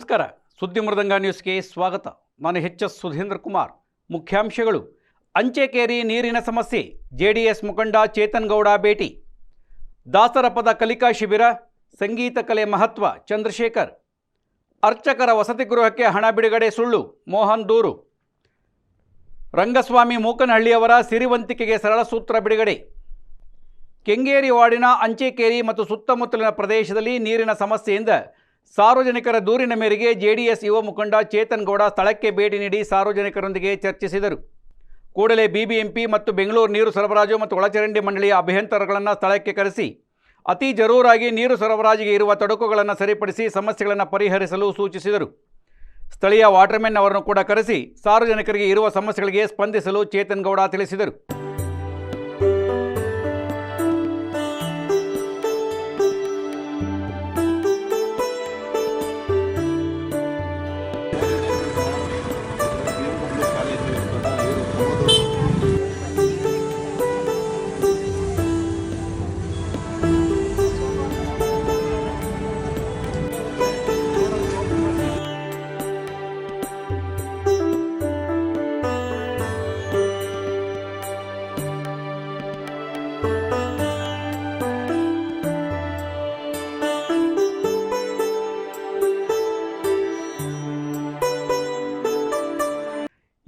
ನಮಸ್ಕಾರ. ಸುದ್ದಿ ಮೃದಂಗ ನ್ಯೂಸ್ಗೆ ಸ್ವಾಗತ. ನಾನು ಎಚ್ ಎಸ್ ಸುಧೀಂದ್ರ ಕುಮಾರ್. ಮುಖ್ಯಾಂಶಗಳು. ಅಂಚೆಕೇರಿ ನೀರಿನ ಸಮಸ್ಯೆ. ಜೆಡಿಎಸ್ ಮುಖಂಡ ಚೇತನ್ ಗೌಡ ಭೇಟಿ. ದಾಸರ ಪದ ಕಲಿಕಾ ಶಿಬಿರ. ಸಂಗೀತ ಕಲೆ ಮಹತ್ವ. ಚಂದ್ರಶೇಖರ್. ಅರ್ಚಕರ ವಸತಿ ಗೃಹಕ್ಕೆ ಹಣ ಬಿಡುಗಡೆ ಸುಳ್ಳು. ಮೋಹನ್ ದೂರು. ರಂಗಸ್ವಾಮಿ ಮೂಕನಹಳ್ಳಿಯವರ ಸಿರಿವಂತಿಕೆಗೆ ಸರಳ ಸೂತ್ರ ಬಿಡುಗಡೆ. ಕೆಂಗೇರಿ ವಾರ್ಡಿನ ಅಂಚೆಕೇರಿ ಮತ್ತು ಸುತ್ತಮುತ್ತಲಿನ ಪ್ರದೇಶದಲ್ಲಿ ನೀರಿನ ಸಮಸ್ಯೆಯಿಂದ ಸಾರ್ವಜನಿಕರ ದೂರಿನ ಮೇರೆಗೆ ಜೆಡಿಎಸ್ ಯುವ ಮುಖಂಡ ಚೇತನ್ ಗೌಡ ಸ್ಥಳಕ್ಕೆ ಭೇಟಿ ನೀಡಿ ಸಾರ್ವಜನಿಕರೊಂದಿಗೆ ಚರ್ಚಿಸಿದರು. ಕೂಡಲೇ ಬಿಬಿಎಂಪಿ ಮತ್ತು ಬೆಂಗಳೂರು ನೀರು ಸರಬರಾಜು ಮತ್ತು ಒಳಚರಂಡಿ ಮಂಡಳಿಯ ಅಭ್ಯಂತರಗಳನ್ನು ಸ್ಥಳಕ್ಕೆ ಕರೆಸಿ, ಅತಿ ಜರೂರಾಗಿ ನೀರು ಸರಬರಾಜಿಗೆ ಇರುವ ತೊಡಕುಗಳನ್ನು ಸರಿಪಡಿಸಿ ಸಮಸ್ಯೆಗಳನ್ನು ಪರಿಹರಿಸಲು ಸೂಚಿಸಿದರು. ಸ್ಥಳೀಯ ವಾಟರ್ಮೆನ್ ಅವರನ್ನು ಕೂಡ ಕರೆಸಿ ಸಾರ್ವಜನಿಕರಿಗೆ ಇರುವ ಸಮಸ್ಯೆಗಳಿಗೆ ಸ್ಪಂದಿಸಲು ಚೇತನ್ ಗೌಡ ತಿಳಿಸಿದರು.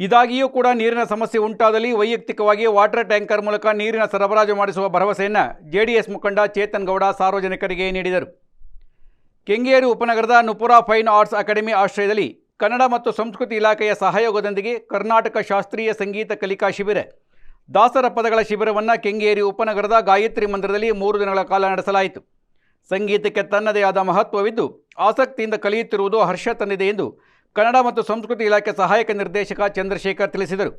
ಇದಾಗಿಯೂ ಕೂಡ ನೀರಿನ ಸಮಸ್ಯೆ ಉಂಟಾದಲ್ಲಿ ವೈಯಕ್ತಿಕವಾಗಿ ವಾಟರ್ ಟ್ಯಾಂಕರ್ ಮೂಲಕ ನೀರಿನ ಸರಬರಾಜು ಮಾಡಿಸುವ ಭರವಸೆಯನ್ನು ಜೆಡಿಎಸ್ ಮುಖಂಡ ಚೇತನ್ ಗೌಡ ಸಾರ್ವಜನಿಕರಿಗೆ ನೀಡಿದರು. ಕೆಂಗೇರಿ ಉಪನಗರದ ನುಪುರಾ ಫೈನ್ ಆರ್ಟ್ಸ್ ಅಕಾಡೆಮಿ ಆಶ್ರಯದಲ್ಲಿ ಕನ್ನಡ ಮತ್ತು ಸಂಸ್ಕೃತಿ ಇಲಾಖೆಯ ಸಹಯೋಗದೊಂದಿಗೆ ಕರ್ನಾಟಕ ಶಾಸ್ತ್ರೀಯ ಸಂಗೀತ ಕಲಿಕಾ ಶಿಬಿರ. ದಾಸರ ಪದಗಳ ಶಿಬಿರವನ್ನು ಕೆಂಗೇರಿ ಉಪನಗರದ ಗಾಯತ್ರಿ ಮಂದಿರದಲ್ಲಿ ಮೂರು ದಿನಗಳ ಕಾಲ ನಡೆಸಲಾಯಿತು. ಸಂಗೀತಕ್ಕೆ ತನ್ನದೇ ಆದ ಮಹತ್ವವಿದ್ದು, ಆಸಕ್ತಿಯಿಂದ ಕಲಿಯುತ್ತಿರುವುದು ಹರ್ಷ ತಂದಿದೆ ಎಂದು ಕನ್ನಡ ಮತ್ತು ಸಂಸ್ಕೃತಿ ಇಲಾಖೆ ಸಹಾಯಕ ನಿರ್ದೇಶಕ ಚಂದ್ರಶೇಖರ್ ತಿಳಿಸಿದರು.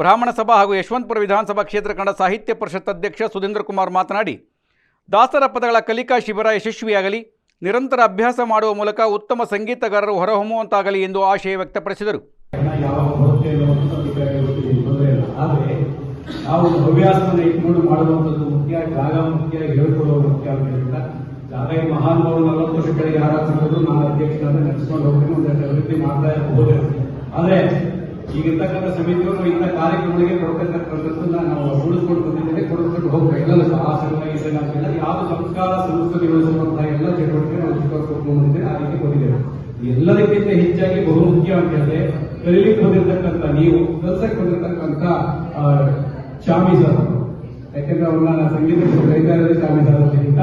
ಬ್ರಾಹ್ಮಣ ಸಭಾ ಹಾಗೂ ಯಶವಂತಪುರ ವಿಧಾನಸಭಾ ಕ್ಷೇತ್ರ ಕನ್ನಡ ಸಾಹಿತ್ಯ ಪರಿಷತ್ ಅಧ್ಯಕ್ಷ ಸುಧೀಂದ್ರ ಕುಮಾರ್ ಮಾತನಾಡಿ, ದಾಸರ ಪದಗಳ ಕಲಿಕಾ ಶಿಬಿರ ಯಶಸ್ವಿಯಾಗಲಿ, ನಿರಂತರ ಅಭ್ಯಾಸ ಮಾಡುವ ಮೂಲಕ ಉತ್ತಮ ಸಂಗೀತಗಾರರು ಹೊರಹೊಮ್ಮುವಂತಾಗಲಿ ಎಂದು ಆಶಯ ವ್ಯಕ್ತಪಡಿಸಿದರು. ನಾವು ಹವ್ಯಾಸವನ್ನು ಇಟ್ಕೊಂಡು ಮಾಡುವಂಥದ್ದು ಮುಖ್ಯ, ಜಾಗ ಮುಖ್ಯ, ಹೇಳ್ಕೊಳ್ಳೋದು ಮುಖ್ಯ ಆದ್ದರಿಂದ ಈ ಮಹಾನುಭಾವರು ನಲವತ್ತು ವರ್ಷಗಳಿಗೆ ಆರಾಧಿಸಿರೋದು ನಾನು ಅಧ್ಯಕ್ಷರಾದ ನಡೆಸ್ಕೊಂಡು ಹೋಗ್ತೀನಿ ಒಂದಷ್ಟು ಅಭಿವೃದ್ಧಿ ಮಾಡ್ತಾ ಇರಬಹುದು ಆದ್ರೆ ಈಗಿರ್ತಕ್ಕಂಥ ಸಮಿತಿಯವರು ಇಂಥ ಕಾರ್ಯಕ್ರಮಗಳಿಗೆ ಕೊಡ್ತಕ್ಕಂಥದ್ದನ್ನ ನಾವು ಉಳಿಸ್ಕೊಂಡು ಬಂದಿದ್ದೇವೆ, ಕೊಡ್ಕೊಂಡು ಹೋಗ್ಬೇಕು ಎಲ್ಲ ಆ ಸಂಘ ಈ ಸಂಘ ಯಾವ ಸಂಸ್ಕಾರ, ಸಂಸ್ಕೃತಿ ಉಳಿಸುವಂತಹ ಎಲ್ಲ ಚಟುವಟಿಕೆ ನಾವು ಚಿಕ್ಕವರು ಬಂದಿದ್ದೇವೆ, ಆ ರೀತಿ ಬಂದಿದ್ದೇವೆ ಎಲ್ಲದಕ್ಕಿಂತ ಹೆಚ್ಚಾಗಿ ಬಹುಮುಖ್ಯ ಅಂತ ಹೇಳಿದ್ರೆ, ಕಲೀಲಿಕ್ಕೆ ಬಂದಿರತಕ್ಕಂಥ ನೀವು, ಕೆಲಸಕ್ಕೆ ಬಂದಿರತಕ್ಕಂಥ ಶಾಮಿ ಸರ್ ಯಾಕೆಂದ್ರೆ ಅವ್ರನ್ನ ನಾನು ಸಂಗೀತ ಕೈಗಾರಿಕೆ ಶಾಮಿ ಸರ್ ಅಂತ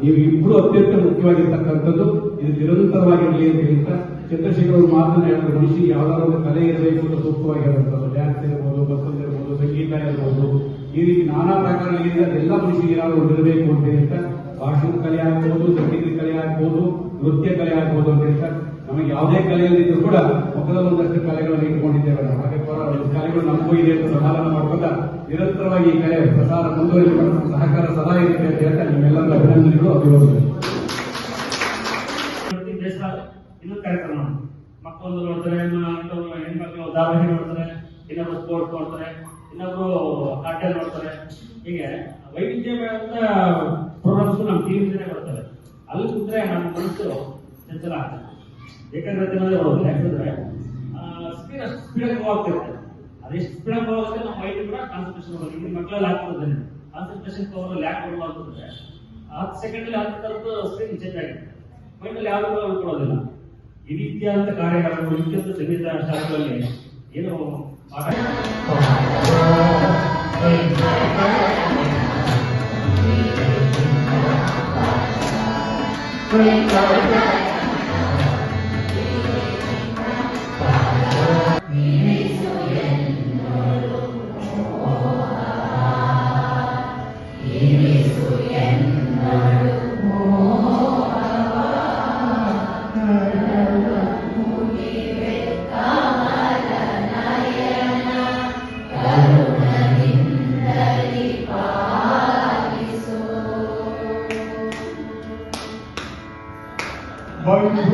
ನೀವು ಇಬ್ಬರು ಅತ್ಯಂತ ಮುಖ್ಯವಾಗಿರ್ತಕ್ಕಂಥದ್ದು, ಇದು ನಿರಂತರವಾಗಿರಲಿ ಅಂತ ಹೇಳ್ತಾ ಚಂದ್ರಶೇಖರ್ ಅವರು ಮಾತನ್ನ ಹೇಳಿದ್ರು ಯಾವ್ದಾದ್ರು ಒಂದು ಕಲೆ ಇರಬೇಕು ಅಂತ ಸೂಕ್ತವಾಗಿರುವಂಥದ್ದು ಡ್ಯಾನ್ಸ್ ಇರ್ಬೋದು ಬಸ್ಸಲ್ಲಿ ಇರ್ಬೋದು, ಸಂಗೀತ ಇರ್ಬೋದು, ಈ ರೀತಿ ನಾನಾ ಪ್ರಕಾರಗಳಿಂದ ಎಲ್ಲ ಮನುಷ್ಯನಿಗೆ ಏನಾದ್ರು ಇರಬೇಕು ಅಂತ ಹೇಳ್ತಾ ಭಾಷಣ ಕಲೆ ಆಗ್ಬೋದು ಸಂಗೀತ ಕಲೆ ಆಗ್ಬೋದು, ನೃತ್ಯ ಕಲೆ ಆಗ್ಬೋದು ಅಂತ ಹೇಳ್ತಾ ನಮಗೆ ಯಾವುದೇ ಕಲೆಗಳಿದ್ದರೂ ಕೂಡ ಮೊದಲ ಒಂದಷ್ಟು ಕಲೆಗಳನ್ನು ಇಟ್ಕೊಂಡಿದ್ದೇವೆ. ನಾವು ಹಾಗೆ ಕಲೆಗಳು ನಮಗೂ ಇದೆ ಅಂತ ಸಮಾಧಾನ ಮಾಡ್ಕೊಂಡ ನಿರಂತರವಾಗಿ ಈ ಕಲೆ ಪ್ರಸಾರ ಮುಂದುವರಿಸಿಕೊಂಡು ಸಹಕಾರ ಸದಾ ಇರುತ್ತೆ ಅಂತ ಹೇಳ್ತಾ ನಿಮ್ಮೆಲ್ಲರ ಅಭಿನಂದನೆಗಳು ಅಭಿವೃದ್ಧಿ ಇನ್ನೊಂದು ಕಾರ್ಯಕ್ರಮ. ಮಕ್ಕಳು ನೋಡ್ತಾರೆ ಹೆಣ್ಮಕ್ಳು ಧಾರಾವಾಹಿ ನೋಡ್ತಾರೆ, ಇನ್ನೊಬ್ರು ಸ್ಪೋರ್ಟ್ಸ್ ನೋಡ್ತಾರೆ, ಇನ್ನೊಬ್ರು ಆಟ ನೋಡ್ತಾರೆ. ಹೀಗೆ ವೈವಿಧ್ಯಮಯವಾದ ಪ್ರೋಗ್ರಾಮ್ಸ್ ನಮ್ಮ ಟಿವಿ ಮುಂದೆ ಬರ್ತವೆ. ಅಲ್ಲಿ ಕೂತ್ರೆ ನಮ್ಮ ಮನಸ್ಸು ಚಂಚಲ ಆಗ್ತದೆ. ಏಕಾಗ್ರತೆ ಮೇಲೆ ಹೋಗುತ್ತೆ ಸ್ಪೀಡ್ ಅಷ್ಟು ಸ್ಪೀಡಾಗಿ ಅದೆಷ್ಟು ಸ್ಪೀಡಾಗಿ ಮೂವ್ ಆಗುತ್ತೆ ನಮ್ಮ ಮೈಂಡ್ ಕೂಡ ಕಾನ್ಸಂಟ್ರೇಷನ್ ಬರೋದು ಇಲ್ಲಿ ಮಕ್ಕಳಲ್ಲಿ ಕಾನ್ಸಂಟ್ರೇಷನ್ ಪವರ್ ಲ್ಯಾಕ್ ಅಂತಂದ್ರೆ ಹತ್ತು ಸೆಕೆಂಡ್ ಹತ್ತು ಥರದ್ದು ಸ್ಕ್ರೀನ್ ಚೇಂಜ್ ಆಗಿದೆ. ಮೈಂಡಲ್ಲಿ ಯಾವುದೂ ಉಳ್ಕೊಳ್ಳೋದಿಲ್ಲ. ಈ ರೀತಿಯಾದಂಥ ಕಾರ್ಯಕ್ರಮಗಳು ಇತ್ಯಂತ ಸಂಗೀತ ಶಾಸ್ತ್ರದಲ್ಲಿ ಏನು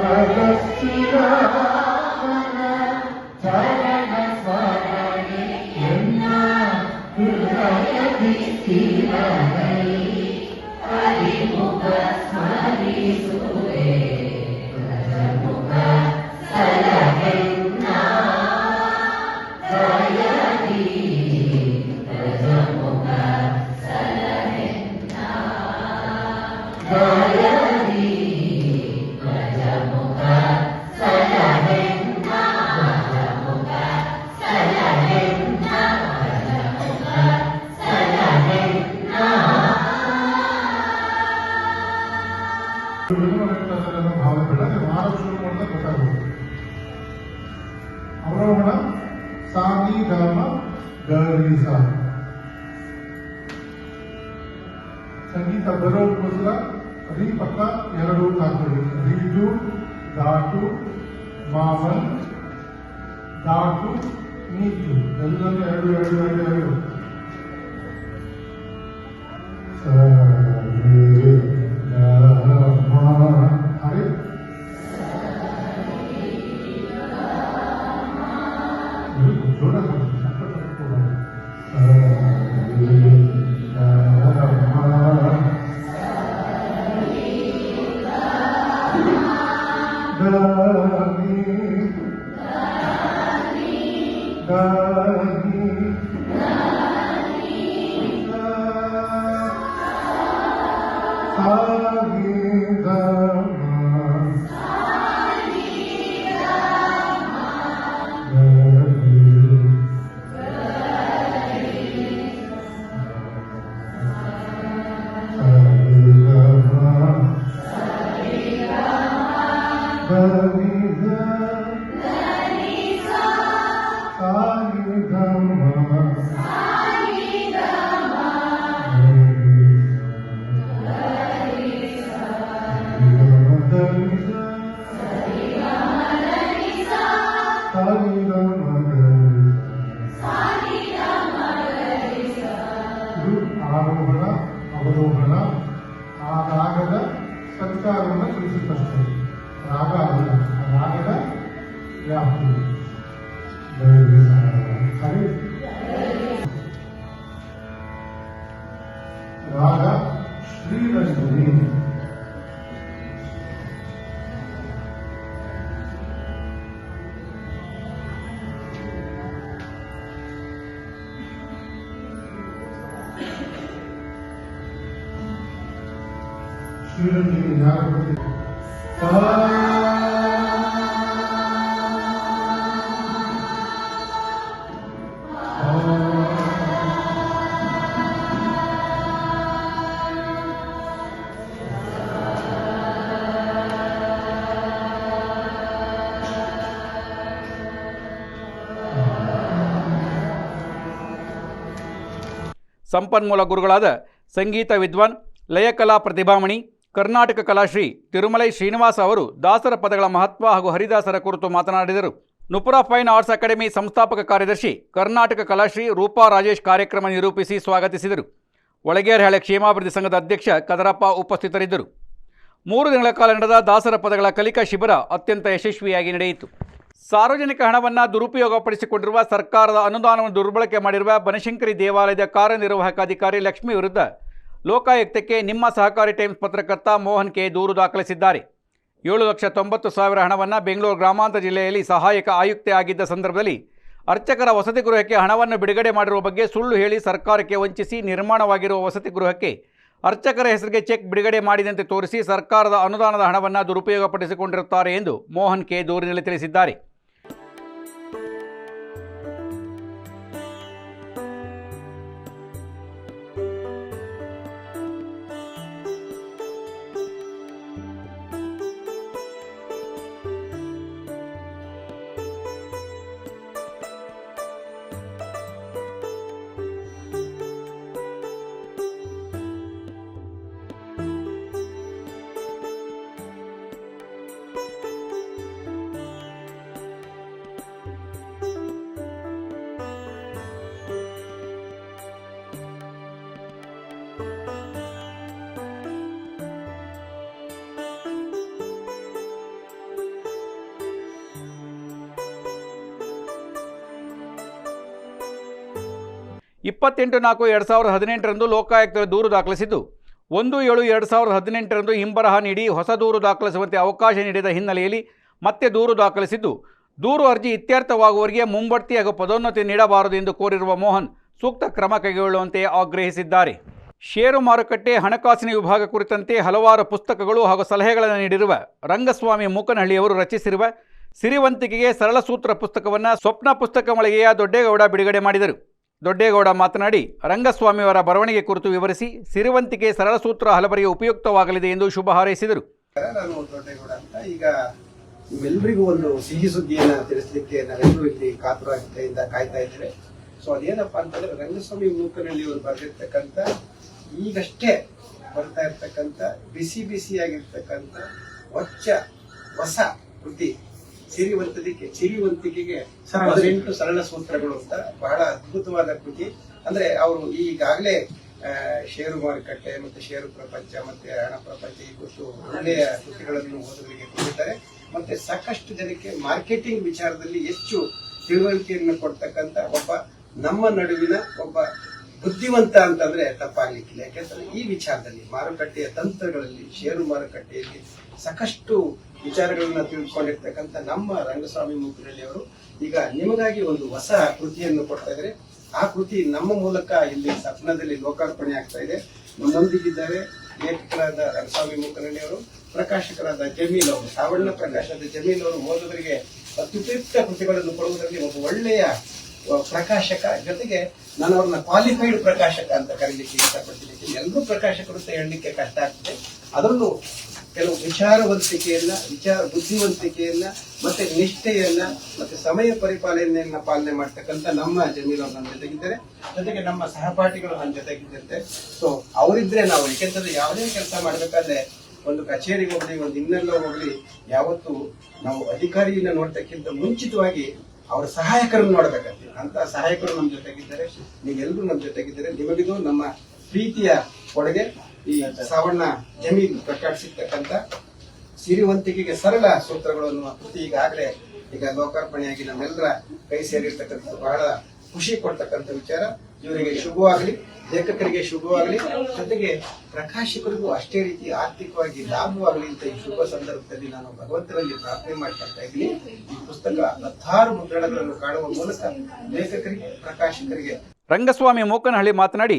Para ಅವರೋಹಣ ಸಾಗಿ ಗಾಮ ಗರಿ ಸಾ ಸಂಗೀತ ಬರೋಕ್ಕೋಸ್ಕರ ರೀ ಪಕ್ಕ ಎರಡು ಹಾಕೊಳ್ಳಿ ರೀಟು ದಾಟು ಮಾಮನ್ ದಾಟು ನೀಟು ಎಲ್ಲರೂ ಎರಡು ಎರಡು ಎರಡು ಎರಡು. ಆರೋಹಣ ಅವರೋಹಣ ಆ ರಾಗದ ಸಂಚಾರವನ್ನು ತಿಳಿಸುತ್ತಷ್ಟೇ ರಾಗ ಅಲ್ಲ ಆ ರಾಗದ ವ್ಯಾಪ್ತಿ ಶ್ರೀರಂಜನಿ ಯಾರ ಬಗ್ಗೆ ಸಂಪನ್ಮೂಲ ಗುರುಗಳಾದ ಸಂಗೀತ ವಿದ್ವಾನ್ ಲಯಕಲಾ ಪ್ರತಿಭಾಮಣಿ ಕರ್ನಾಟಕ ಕಲಾಶ್ರೀ ತಿರುಮಲೈ ಶ್ರೀನಿವಾಸ ಅವರು ದಾಸರ ಪದಗಳ ಮಹತ್ವ ಹಾಗೂ ಹರಿದಾಸರ ಕುರಿತು ಮಾತನಾಡಿದರು. ನುಪುರ ಫೈನ್ ಆರ್ಟ್ಸ್ ಅಕಾಡೆಮಿ ಸಂಸ್ಥಾಪಕ ಕಾರ್ಯದರ್ಶಿ ಕರ್ನಾಟಕ ಕಲಾಶ್ರೀ ರೂಪಾ ರಾಜೇಶ್ ಕಾರ್ಯಕ್ರಮ ನಿರೂಪಿಸಿ ಸ್ವಾಗತಿಸಿದರು. ಒಳಗೇರಹಳೆ ಕ್ಷೇಮಾಭಿವೃದ್ಧಿ ಸಂಘದ ಅಧ್ಯಕ್ಷ ಕದರಪ್ಪ ಉಪಸ್ಥಿತರಿದ್ದರು. ಮೂರು ದಿನಗಳ ಕಾಲ ನಡೆದ ದಾಸರ ಪದಗಳ ಕಲಿಕಾ ಶಿಬಿರ ಅತ್ಯಂತ ಯಶಸ್ವಿಯಾಗಿ ನಡೆಯಿತು. ಸಾರ್ವಜನಿಕ ಹಣವನ್ನು ದುರುಪಯೋಗಪಡಿಸಿಕೊಂಡಿರುವ ಸರ್ಕಾರದ ಅನುದಾನವನ್ನು ದುರ್ಬಳಕೆ ಮಾಡಿರುವ ಬನಶಂಕರಿ ದೇವಾಲಯದ ಕಾರ್ಯನಿರ್ವಾಹಕ ಅಧಿಕಾರಿ ಲಕ್ಷ್ಮಿ ವಿರುದ್ಧ ಲೋಕಾಯುಕ್ತಕ್ಕೆ ನಿಮ್ಮ ಸಹಕಾರಿ ಟೈಮ್ಸ್ ಪತ್ರಕರ್ತ ಮೋಹನ್ ಕೆ. ದೂರು ದಾಖಲಿಸಿದ್ದಾರೆ. ಏಳು ಲಕ್ಷ ತೊಂಬತ್ತು ಸಾವಿರ ಹಣವನ್ನು ಬೆಂಗಳೂರು ಗ್ರಾಮಾಂತರ ಜಿಲ್ಲೆಯಲ್ಲಿ ಸಹಾಯಕ ಆಯುಕ್ತೆ ಆಗಿದ್ದ ಸಂದರ್ಭದಲ್ಲಿ ಅರ್ಚಕರ ವಸತಿ ಗೃಹಕ್ಕೆ ಹಣವನ್ನು ಬಿಡುಗಡೆ ಮಾಡಿರುವ ಬಗ್ಗೆ ಸುಳ್ಳು ಹೇಳಿ ಸರ್ಕಾರಕ್ಕೆ ವಂಚಿಸಿ ನಿರ್ಮಾಣವಾಗಿರುವ ವಸತಿ ಗೃಹಕ್ಕೆ ಅರ್ಚಕರ ಹೆಸರಿಗೆ ಚೆಕ್ ಬಿಡುಗಡೆ ಮಾಡಿದಂತೆ ತೋರಿಸಿ ಸರ್ಕಾರದ ಅನುದಾನದ ಹಣವನ್ನು ದುರುಪಯೋಗಪಡಿಸಿಕೊಂಡಿರುತ್ತಾರೆ ಎಂದು ಮೋಹನ್ ಕೆ. ದೂರಿನಲ್ಲಿ ತಿಳಿಸಿದ್ದಾರೆ. ಇಪ್ಪತ್ತೆಂಟು ನಾಲ್ಕು ಎರಡು ಸಾವಿರದ ಹದಿನೆಂಟರಂದು ಲೋಕಾಯುಕ್ತರ ದೂರು ದಾಖಲಿಸಿದ್ದು. ಒಂದು ಏಳು ಎರಡು ಸಾವಿರದ ಹದಿನೆಂಟರಂದು ಹಿಂಬರಹ ನೀಡಿ ಹೊಸ ದೂರು ದಾಖಲಿಸುವಂತೆ ಅವಕಾಶ ನೀಡಿದ ಹಿನ್ನೆಲೆಯಲ್ಲಿ ಮತ್ತೆ ದೂರು ದಾಖಲಿಸಿದ್ದು. ದೂರು ಅರ್ಜಿ ಇತ್ಯರ್ಥವಾಗುವವರಿಗೆ ಮುಂಬಡ್ತಿ ಹಾಗೂ ಪದೋನ್ನತಿ ನೀಡಬಾರದು ಎಂದು ಕೋರಿರುವ ಮೋಹನ್ ಸೂಕ್ತ ಕ್ರಮ ಕೈಗೊಳ್ಳುವಂತೆ ಆಗ್ರಹಿಸಿದ್ದಾರೆ. ಷೇರು ಮಾರುಕಟ್ಟೆ, ಹಣಕಾಸಿನ ವಿಭಾಗ ಕುರಿತಂತೆ ಹಲವಾರು ಪುಸ್ತಕಗಳು ಹಾಗೂ ಸಲಹೆಗಳನ್ನು ನೀಡಿರುವ ರಂಗಸ್ವಾಮಿ ಮೂಕನಹಳ್ಳಿಯವರು ರಚಿಸಿರುವ ಸಿರಿವಂತಿಕೆಗೆ ಸರಳ ಸೂತ್ರ ಪುಸ್ತಕವನ್ನು ಸ್ವಪ್ನ ಪುಸ್ತಕ ಮಳಿಗೆಯ ದೊಡ್ಡೇಗೌಡ ಬಿಡುಗಡೆ ಮಾಡಿದರು. ದೊಡ್ಡೇಗೌಡ ಮಾತನಾಡಿ, ರಂಗಸ್ವಾಮಿಯವರ ಬರವಣಿಗೆ ಕುರಿತು ವಿವರಿಸಿ ಸಿರಿವಂತಿಕೆ ಸರಳ ಸೂತ್ರ ಹಲವರಿಗೆ ಉಪಯುಕ್ತವಾಗಲಿದೆ ಎಂದು ಶುಭ ಹಾರೈಸಿದರು. ನಾನು ಅಂತ. ಈಗ ನಿಮ್ಮೆಲ್ಲರಿಗೂ ಒಂದು ಸಿಹಿ ಸುದ್ದಿಯನ್ನು ತಿಳಿಸಲಿಕ್ಕೆ ನಾವೆಲ್ಲರೂ ಇಲ್ಲಿ ಕಾತುರತೆಯಿಂದ ಕಾಯ್ತಾ ಇದ್ದೇವೆ. ಸೊ ಅದೇನಪ್ಪ ಅಂತಂದ್ರೆ ರಂಗಸ್ವಾಮಿ ಮೂಕನಲ್ಲಿ ಇವರು ಬರೆದಿರ್ತಕ್ಕಂಥ, ಈಗಷ್ಟೇ ಬರ್ತಾ ಇರ್ತಕ್ಕಂಥ, ಬಿಸಿ ಬಿಸಿಯಾಗಿರ್ತಕ್ಕಂಥ, ಹೊಚ್ಚ, ಹೊಸ ಕೃತಿ ಸಿರಿವಂತಿಕೆ ಸಿರಿವಂತಿಕೆಗೆ ಹದಿನೆಂಟು ಸರಳ ಸೂತ್ರಗಳು ಅಂತ ಬಹಳ ಅದ್ಭುತವಾದ ಕೃತಿ. ಅಂದ್ರೆ ಅವರು ಈಗಾಗಲೇ ಷೇರು ಮಾರುಕಟ್ಟೆ ಮತ್ತೆ ಷೇರು ಪ್ರಪಂಚ ಮತ್ತೆ ಹಣ ಪ್ರಪಂಚ ಈ ಕುರಿತು ಒಳ್ಳೆಯ ಕೃತಿಗಳನ್ನು ಓದುಗರಿಗೆ ಕೊಟ್ಟಿದ್ದಾರೆ. ಮತ್ತೆ ಸಾಕಷ್ಟು ಜನಕ್ಕೆ ಮಾರ್ಕೆಟಿಂಗ್ ವಿಚಾರದಲ್ಲಿ ಹೆಚ್ಚು ತಿಳುವಳಿಕೆಯನ್ನು ಕೊಡ್ತಕ್ಕಂತ ಒಬ್ಬ ನಮ್ಮ ನಡುವಿನ ಒಬ್ಬ ಬುದ್ಧಿವಂತ ಅಂತಂದ್ರೆ ತಪ್ಪಾಗ್ಲಿಕ್ಕಿಲ್ಲ. ಯಾಕೆಂದ್ರೆ ಈ ವಿಚಾರದಲ್ಲಿ ಮಾರುಕಟ್ಟೆಯ ತಂತ್ರಗಳಲ್ಲಿ ಷೇರು ಮಾರುಕಟ್ಟೆಯಲ್ಲಿ ಸಾಕಷ್ಟು ವಿಚಾರಗಳನ್ನ ತಿಳ್ಕೊಂಡಿರ್ತಕ್ಕಂಥ ನಮ್ಮ ರಂಗಸ್ವಾಮಿ ಮೂಕನಹಳ್ಳಿ ಅವರು ಈಗ ನಿಮಗಾಗಿ ಒಂದು ಹೊಸ ಕೃತಿಯನ್ನು ಕೊಡ್ತಾ ಇದ್ದಾರೆ. ಆ ಕೃತಿ ನಮ್ಮ ಮೂಲಕ ಇಲ್ಲಿ ಸಪ್ನದಲ್ಲಿ ಲೋಕಾರ್ಪಣೆ ಆಗ್ತಾ ಇದೆ. ನಮ್ಮೊಂದಿಗಿದ್ದಾರೆ ಲೇಖಕರಾದ ರಂಗಸ್ವಾಮಿ ಮುಖರಳ್ಳಿ ಅವರು, ಪ್ರಕಾಶಕರಾದ ಜಮೀಲ್ ಅವರು ಸಾವಣ್ಣ ಪ್ರಕಾಶದ ಜಮೀಲ್ ಅವರು ಓದುಗರಿಗೆ ಅತ್ಯುಪಯುಕ್ತ ಕೃತಿಗಳನ್ನು ಕೊಡುವುದರಲ್ಲಿ ಒಬ್ಬ ಒಳ್ಳೆಯ ಪ್ರಕಾಶಕ, ಜೊತೆಗೆ ನಾನು ಅವ್ರನ್ನ ಕ್ವಾಲಿಫೈಡ್ ಪ್ರಕಾಶಕ ಅಂತ ಕರೀಲಿಕ್ಕೆ ಇಷ್ಟಪಡ್ತೀನಿ. ಎಲ್ಲರೂ ಪ್ರಕಾಶಕರು ಅಂತ ಹೇಳಲಿಕ್ಕೆ ಕಷ್ಟ ಆಗ್ತದೆ. ಅದರಲ್ಲೂ ಕೆಲವು ವಿಚಾರವಂತಿಕೆಯನ್ನ, ವಿಚಾರ ಬುದ್ಧಿವಂತಿಕೆಯನ್ನ, ಮತ್ತೆ ನಿಷ್ಠೆಯನ್ನ, ಮತ್ತೆ ಸಮಯ ಪರಿಪಾಲನೆಯನ್ನ ಪಾಲನೆ ಮಾಡ್ತಕ್ಕಂಥ ನಮ್ಮ ಅವರು ನನ್ನ ಜೊತೆಗಿದ್ದಾರೆ. ಜೊತೆಗೆ ನಮ್ಮ ಸಹಪಾಠಿಗಳು ನನ್ನ ಜೊತೆಗಿದ್ದಂತೆ. ಸೊ ಅವರಿದ್ರೆ ನಾವು ಯಾಕೆಂತಂದ್ರೆ ಯಾವುದೇ ಕೆಲಸ ಮಾಡ್ಬೇಕಾದ್ರೆ ಒಂದು ಕಚೇರಿಗೆ ಹೋಗ್ಲಿ, ಒಂದು ಇನ್ನೆಲ್ಲ ಹೋಗ್ಲಿ, ಯಾವತ್ತು ನಾವು ಅಧಿಕಾರಿಯನ್ನ ನೋಡ್ತಕ್ಕಿಂತ ಮುಂಚಿತವಾಗಿ ಅವರ ಸಹಾಯಕರನ್ನು ನೋಡ್ಬೇಕಾಗ್ತದೆ. ಅಂತ ಸಹಾಯಕರು ನಮ್ಮ ಜೊತೆಗಿದ್ದಾರೆ ನೀವೆಲ್ಲರೂ ನಮ್ಮ ಜೊತೆಗಿದ್ದಾರೆ. ನಿಮಗಿದು ನಮ್ಮ ಪ್ರೀತಿಯ ಕೊಡುಗೆ. ಈ ಸಾವಣ್ಣ ಜಮೀನ್ ಪ್ರಕಟಿಸಿರ್ತಕ್ಕಂಥ ಸಿರಿವಂತಿಕೆಗೆ ಸರಳ ಸೂತ್ರಗಳು ಅನ್ನುವ ಕೃತಿ ಈಗಾಗಲೇ ಈಗ ಲೋಕಾರ್ಪಣೆಯಾಗಿ ನಮ್ಮೆಲ್ಲರ ಕೈ ಸೇರಿರ್ತಕ್ಕಂಥದ್ದು ಬಹಳ ಖುಷಿ ಕೊಡ್ತಕ್ಕಂಥ ವಿಚಾರ. ಇವರಿಗೆ ಶುಭವಾಗಲಿ, ಲೇಖಕರಿಗೆ ಶುಭವಾಗಲಿ. ಜೊತೆಗೆ ಪ್ರಕಾಶಕರಿಗೂ ಅಷ್ಟೇ ರೀತಿ ಆರ್ಥಿಕವಾಗಿ ಲಾಭವಾಗಲಿ ಅಂತ ಈ ಶುಭ ಸಂದರ್ಭದಲ್ಲಿ ನಾನು ಭಗವಂತನಲ್ಲಿ ಪ್ರಾರ್ಥನೆ ಮಾಡ್ಕೊಳ್ತಾ ಇದ್ದೀನಿ. ಈ ಪುಸ್ತಕ ಹತ್ತಾರು ಮುದ್ರಣಗಳನ್ನು ಕಾಣುವ ಮೂಲಕ ಲೇಖಕರಿಗೆ, ಪ್ರಕಾಶಕರಿಗೆ. ರಂಗಸ್ವಾಮಿ ಮೋಕನಹಳ್ಳಿ ಮಾತನಾಡಿ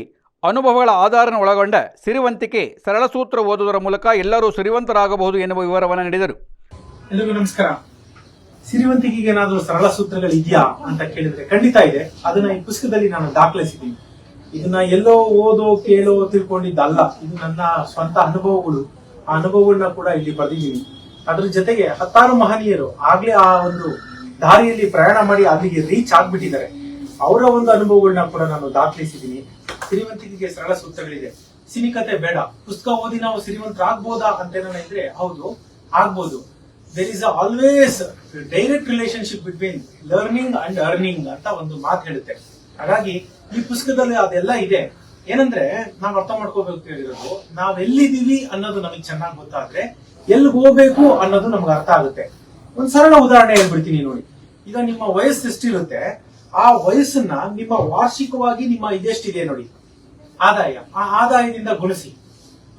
ಅನುಭವಗಳ ಆಧಾರನ ಒಳಗೊಂಡ ಸಿರಿವಂತಿಕೆ ಸರಳ ಸೂತ್ರ ಓದುವುದರ ಮೂಲಕ ಎಲ್ಲರೂ ಸಿರಿವಂತರಾಗಬಹುದು ಎನ್ನುವ ವಿವರವನ್ನು ನೀಡಿದರು. ಎಲ್ಲರಿಗೂ ನಮಸ್ಕಾರ. ಸಿರಿವಂತಿಕೆಗೆ ಏನಾದರೂ ಸರಳ ಸೂತ್ರಗಳು ಇದೆಯಾ ಅಂತ ಕೇಳಿದ್ರೆ ಖಂಡಿತ ಇದೆ. ಅದನ್ನ ಈ ಪುಸ್ತಕದಲ್ಲಿ ನಾನು ದಾಖಲಿಸಿದ್ದೀನಿ. ಇದನ್ನ ಎಲ್ಲೋ ಓದೋ ಕೇಳೋ ತಿಳ್ಕೊಂಡಿದ್ದಲ್ಲ, ಇದು ನನ್ನ ಸ್ವಂತ ಅನುಭವಗಳು. ಆ ಅನುಭವಗಳನ್ನ ಕೂಡ ಇಲ್ಲಿ ಬರೆದಿದ್ದೀನಿ. ಅದ್ರ ಜೊತೆಗೆ ಹತ್ತಾರು ಮಹನೀಯರು ಆಗ್ಲೇ ಆ ಒಂದು ದಾರಿಯಲ್ಲಿ ಪ್ರಯಾಣ ಮಾಡಿ ಅಲ್ಲಿಗೆ ರೀಚ್ ಆಗ್ಬಿಟ್ಟಿದ್ದಾರೆ. ಅವರ ಒಂದು ಅನುಭವಗಳನ್ನ ಕೂಡ ನಾನು ದಾಖಲಿಸಿದ್ದೀನಿ. ಸಿರಿವಂತಿಕೆಗೆ ಸರಳ ಸೂತ್ರಗಳಿದೆ. ಸಿನಿಕತೆ ಬೇಡ. ಪುಸ್ತಕ ಓದಿ ನಾವು ಸಿರಿವಂತರಾಗ್ಬೋದಾ ಅಂತ ಏನಂದ್ರೆ ಇದ್ರೆ, ಹೌದು, ಆಗ್ಬೋದು. There is always direct relationship between learning and earning ಅಂತ ಒಂದು ಮಾತು ಹೇಳುತ್ತೆ. ಹಾಗಾಗಿ ಈ ಪುಸ್ತಕದಲ್ಲಿ ಅದೆಲ್ಲ ಇದೆ. ಏನಂದ್ರೆ, ನಾವ್ ಅರ್ಥ ಮಾಡ್ಕೋಬೇಕು ಹೇಳಿರೋದು ನಾವೆಲ್ಲಿದ್ದೀವಿ ಅನ್ನೋದು ನಮಗೆ ಚೆನ್ನಾಗಿ ಗೊತ್ತಾದ್ರೆ ಎಲ್ಲಿ ಹೋಗ್ಬೇಕು ಅನ್ನೋದು ನಮ್ಗೆ ಅರ್ಥ ಆಗುತ್ತೆ. ಒಂದ್ ಸರಳ ಉದಾಹರಣೆ ಹೇಳ್ಬಿಡ್ತೀನಿ ನೋಡಿ. ಈಗ ನಿಮ್ಮ ವಯಸ್ಸು ಎಷ್ಟಿರುತ್ತೆ, ಆ ವಯಸ್ಸನ್ನ ನಿಮ್ಮ ವಾರ್ಷಿಕವಾಗಿ ನಿಮ್ಮ ಇದೆಷ್ಟಿದೆ ನೋಡಿ. ಆದಾಯ. ಆ ಆದಾಯದಿಂದ ಗುಣಿಸಿ.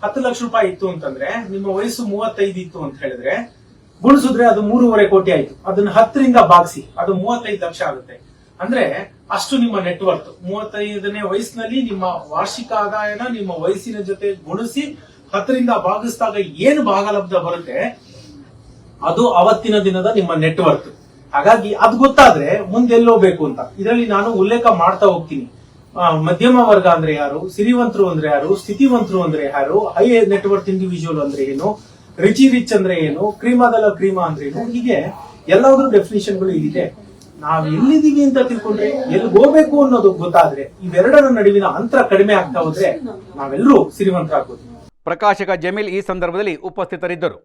ಹತ್ತು ಲಕ್ಷ ರೂಪಾಯಿ ಇತ್ತು ಅಂತಂದ್ರೆ, ನಿಮ್ಮ ವಯಸ್ಸು ಮೂವತ್ತೈದು ಇತ್ತು ಅಂತ ಹೇಳಿದ್ರೆ, ಗುಣಿಸಿದ್ರೆ ಅದು ಮೂರುವರೆ ಕೋಟಿ ಆಯ್ತು. ಅದನ್ನ ಹತ್ತರಿಂದ ಬಾಗಿಸಿ ಅದು ಮೂವತ್ತೈದು ಲಕ್ಷ ಆಗುತ್ತೆ. ಅಂದ್ರೆ, ಅಷ್ಟು ನಿಮ್ಮ ನೆಟ್ವರ್ತ್ ಮೂವತ್ತೈದನೇ ವಯಸ್ಸಿನಲ್ಲಿ ನಿಮ್ಮ ವಾರ್ಷಿಕ ಆದಾಯನ ನಿಮ್ಮ ವಯಸ್ಸಿನ ಜೊತೆ ಗುಣಿಸಿ, ಹತ್ತರಿಂದ ಭಾಗಿಸಿದಾಗ ಏನು ಭಾಗಲಬ್ಧ ಬರುತ್ತೆ? ಅದು ಅವತ್ತಿನ ದಿನದ ನಿಮ್ಮ ನೆಟ್ವರ್ತ್ ಹಾಗಾಗಿ ಅದು ಗೊತ್ತಾದ್ರೆ ಮುಂದೆಲ್ಲೋಗ್ಬೇಕು ಅಂತ. ಇದರಲ್ಲಿ ನಾನು ಉಲ್ಲೇಖ ಮಾಡ್ತಾ ಹೋಗ್ತೀನಿ. ಮಧ್ಯಮ ವರ್ಗ ಅಂದ್ರೆ ಯಾರು? ಸಿರಿವಂತರು ಅಂದ್ರೆ ಯಾರು? ಸ್ಥಿತಿವಂತರು ಅಂದ್ರೆ ಯಾರು? ಹೈ ನೆಟ್ವರ್ಕ್ ಇಂಡಿವಿಜುವಲ್ ಅಂದ್ರೆ ಏನು? ರಿಚಿ ರಿಚ್ ಅಂದ್ರೆ ಏನು? ಕ್ರೀಮಾದಲ್ಲ ಕ್ರೀಮಾ ಅಂದ್ರೆ ಏನು? ಹೀಗೆ ಎಲ್ಲಾದ್ರೂ ಡೆಫಿನಿಷನ್ಗಳು ಇದೆ ನಾವ್ ಎಲ್ಲಿದ್ದೀವಿ ಅಂತ ತಿಳ್ಕೊಂಡ್ರೆ, ಎಲ್ಲಿ ಹೋಗ್ಬೇಕು ಅನ್ನೋದು ಗೊತ್ತಾದ್ರೆ, ಇವೆರಡರ ನಡುವಿನ ಅಂತರ ಕಡಿಮೆ ಆಗ್ತಾ ಹೋದ್ರೆ ನಾವೆಲ್ಲರೂ ಸಿರಿವಂತರಾಗ್ಬೋದು. ಪ್ರಕಾಶಕ ಜಮೀಲ್ ಈ ಸಂದರ್ಭದಲ್ಲಿ ಉಪಸ್ಥಿತರಿದ್ದರು.